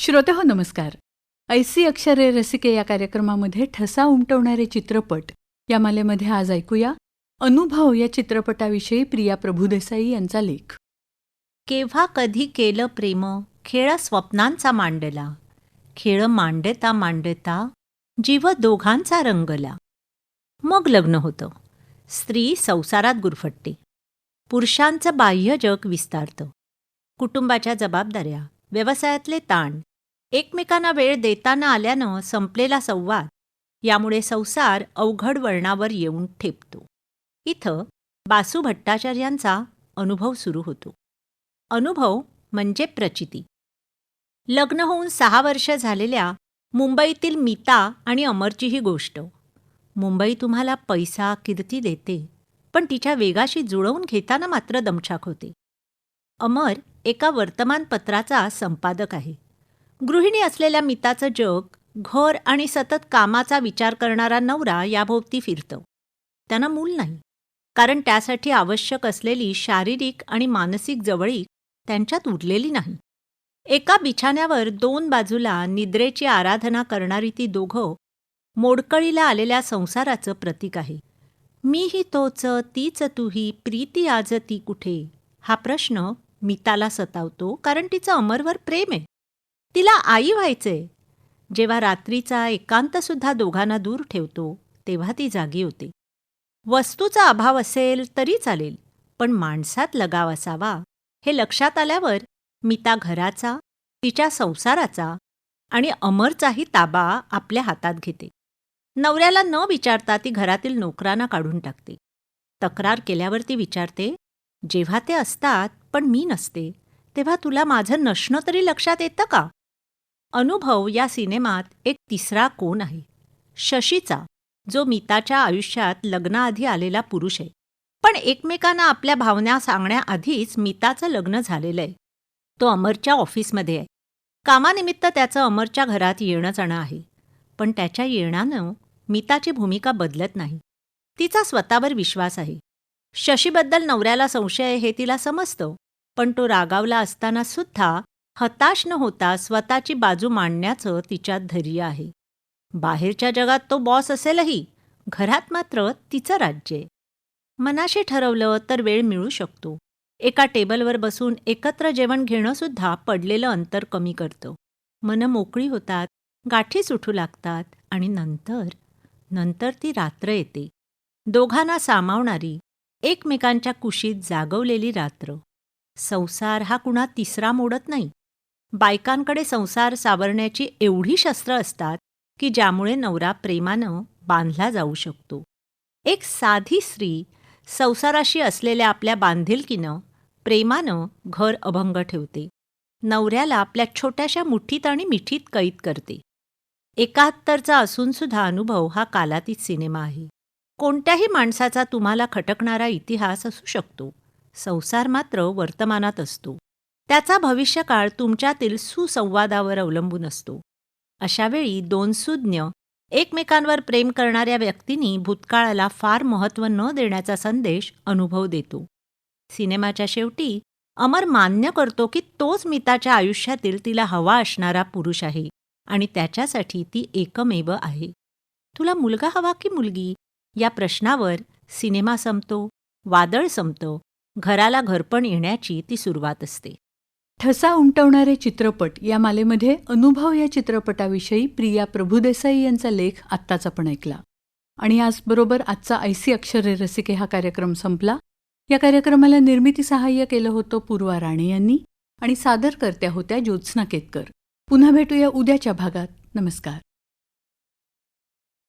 श्रोते हो नमस्कार. ऐसी अक्षरे रसिके या कार्यक्रमामध्ये ठसा उमटवणारे चित्रपट या मालेमध्ये आज ऐकूया अनुभव या चित्रपटाविषयी प्रिया प्रभुदेसाई यांचा लेख. केव्हा कधी केलं प्रेम? खेळ स्वप्नांचा मांडला. खेळ मांडता मांडता जीव दोघांचा रंगला. मग लग्न होतं. स्त्री संसारात गुरफटते. पुरुषांचं बाह्य जग विस्तारतं. कुटुंबाच्या जबाबदाऱ्या व्यवसायातले ताण एकमेकांना वेळ देताना आल्यानं संपलेला संवाद यामुळे संसार अवघड वळणावर येऊन ठेपतो. इथं बासू भट्टाचार्यांचा अनुभव सुरू होतो. अनुभव म्हणजे प्रचिती. लग्न होऊन सहा वर्ष झालेल्या मुंबईतील मीता आणि अमरची ही गोष्ट. मुंबई तुम्हाला पैसा कीर्ती देते पण तिच्या वेगाशी जुळवून घेताना मात्र दमछाक होते. अमर एका वर्तमानपत्राचा संपादक आहे. गृहिणी असलेल्या मिताचं जग घर आणि सतत कामाचा विचार करणारा नवरा याभोवती फिरतं. त्यांना मूल नाही. कारण त्यासाठी आवश्यक असलेली शारीरिक आणि मानसिक जवळीक त्यांच्यात उरलेली नाही. एका बिछाण्यावर दोन बाजूला निद्रेची आराधना करणारी ती दोघं मोडकळीला आलेल्या संसाराचं प्रतीक आहे. मीही तोच तीच तूही प्रीती आज ती कुठे? हा प्रश्न मिताला सतावतो कारण तिचं अमरवर प्रेम आहे. तिला आई व्हायचंय जेव्हा रात्रीचा एकांतसुद्धा दोघांना दूर ठेवतो तेव्हा ती जागी होते. वस्तूचा अभाव असेल तरी चालेल पण माणसात लगाव असावा. हे लक्षात आल्यावर मिता घराचा तिच्या संसाराचा आणि अमरचाही ताबा आपल्या हातात घेते. नवऱ्याला न विचारता ती घरातील नोकरांना काढून टाकते. तक्रार केल्यावर ती विचारते जेव्हा ते असतात पण मी नसते तेव्हा तुला माझं नसणं तरी लक्षात येतं का? अनुभव या सिनेमात एक तिसरा कोण आहे? शशीचा जो मिताच्या आयुष्यात लग्नाआधी आलेला पुरुष आहे. पण एकमेकांना आपल्या भावना सांगण्याआधीच मिताचं लग्न झालेलं आहे. तो अमरच्या ऑफिसमध्ये आहे. कामानिमित्त त्याचं अमरच्या घरात येणं जाणं आहे. पण त्याच्या येण्यानं मिताची भूमिका बदलत नाही. तिचा स्वतःवर विश्वास आहे. शशीबद्दल नवऱ्याला संशय आहे हे तिला समजतं. पण तो रागावला असताना सुद्धा हताश न होता स्वतःची बाजू मांडण्याचं तिच्यात धैर्य आहे. बाहेरच्या जगात तो बॉस असेलही घरात मात्र तिचं राज्य आहे. मनाशी ठरवलं तर वेळ मिळू शकतो. एका टेबलवर बसून एकत्र जेवण घेणं सुद्धा पडलेलं अंतर कमी करतं. मनं मोकळी होतात गाठी सुटू लागतात आणि नंतर नंतर ती रात्र येते. दोघांना सामावणारी एकमेकांच्या कुशीत जागवलेली रात्र. संसार हा कुणा तिसरा मोडत नाही. बायकांकडे संसार सावरण्याची एवढी शस्त्र असतात की ज्यामुळे नवरा प्रेमानं बांधला जाऊ शकतो. एक साधी स्त्री संसाराशी असलेल्या आपल्या बांधिलकीनं प्रेमानं घर अभंग ठेवते. नवऱ्याला आपल्या छोट्याशा मुठीत आणि मिठीत कैद करते. एकाहत्तरचा असूनसुद्धा अनुभव हा कालातीत सिनेमा आहे. कोणत्याही माणसाचा तुम्हाला खटकणारा इतिहास असू शकतो. संसार मात्र वर्तमानात असतो. त्याचा भविष्यकाळ तुमच्यातील सुसंवादावर अवलंबून असतो. अशावेळी दोन सुज्ञ एकमेकांवर प्रेम करणाऱ्या व्यक्तींनी भूतकाळाला फार महत्त्व न देण्याचा संदेश अनुभव देतो. सिनेमाच्या शेवटी अमर मान्य करतो की तोच मिताच्या आयुष्यातील तिला हवा असणारा पुरुष आहे आणि त्याच्यासाठी ती एकमेव आहे. तुला मुलगा हवा की मुलगी? या प्रश्नावर सिनेमा संपतो वादळ संपतं घराला घरपण येण्याची ती सुरुवात असते. ठसा उमटवणारे चित्रपट या मालेमध्ये अनुभव या चित्रपटाविषयी प्रिया प्रभुदेसाई यांचा लेख आत्ताच आपण ऐकला. आणि आजबरोबर आजचा ऐसी अक्षरे रसिके हा कार्यक्रम संपला. या कार्यक्रमाला निर्मिती सहाय्य केलं होतं पूर्वा राणे यांनी आणि सादरकर्त्या होत्या ज्योत्स्ना केतकर. पुन्हा भेटूया उद्याच्या भागात. नमस्कार.